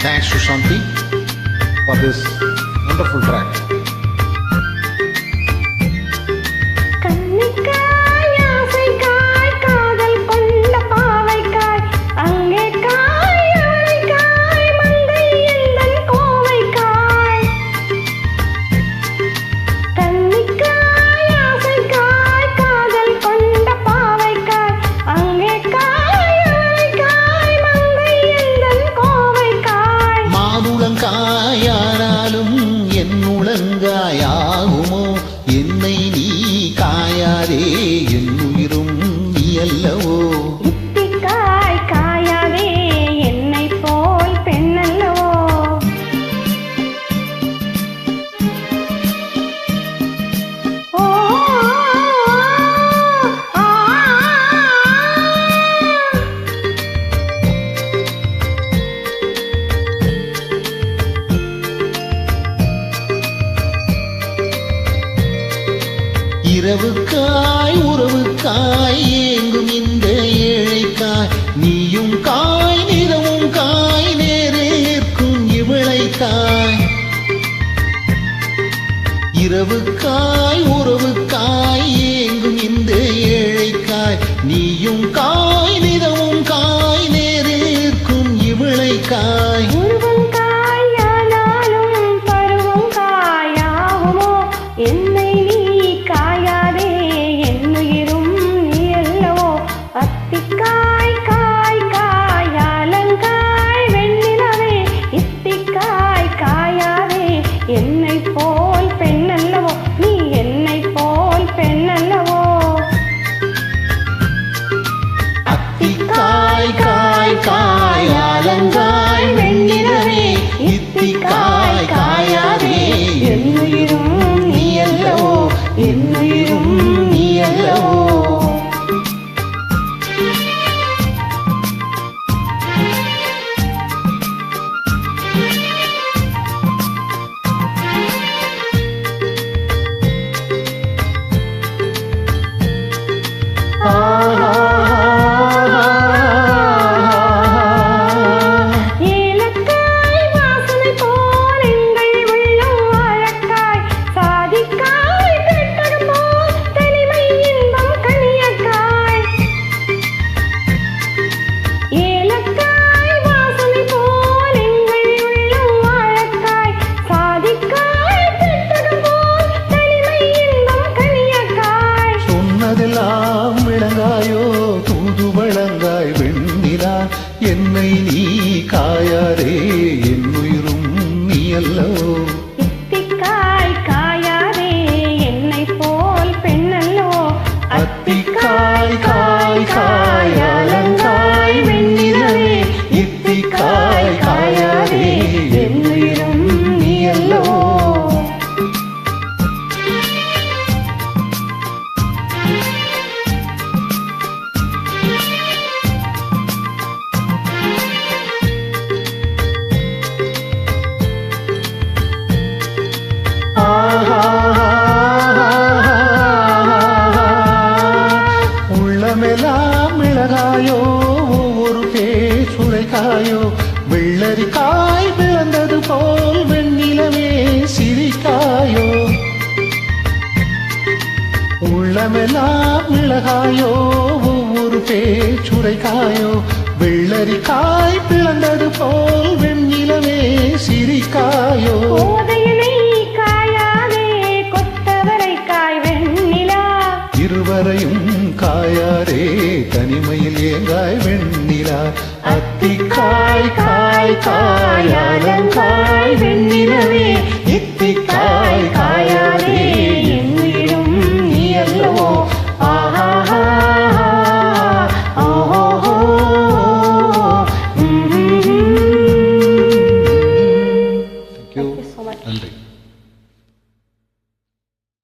Thanks to Shanti for this wonderful track. அல்லவோ இப்பிக்காய் காயாதே என்னை போல் பெண்ணல்லவோ இரவுக்காய் உறவுக்காய் ஏங்க நீயும் காய் நிலவும் காய் நேரேற்கும் இவளை தாய். இரவு காய் உறவு காய் என்னையும் சிரித்தாயோ வெள்ளரி காய் பிறந்தது போல் வெண்ணிலவே சிரித்தாயோ உள்ளமெல்லாம் மிளகாயோ? ஒவ்வொரு பேச்சுரைக்காயோ? வெள்ளரி காய் பிறந்தது போல் வெண்ணிலவே சிரிக்காயோ? இருவரையும் காயாரே தனிமையில் ஏங்காய் வெண் காய் காய் காய் அலங்காய்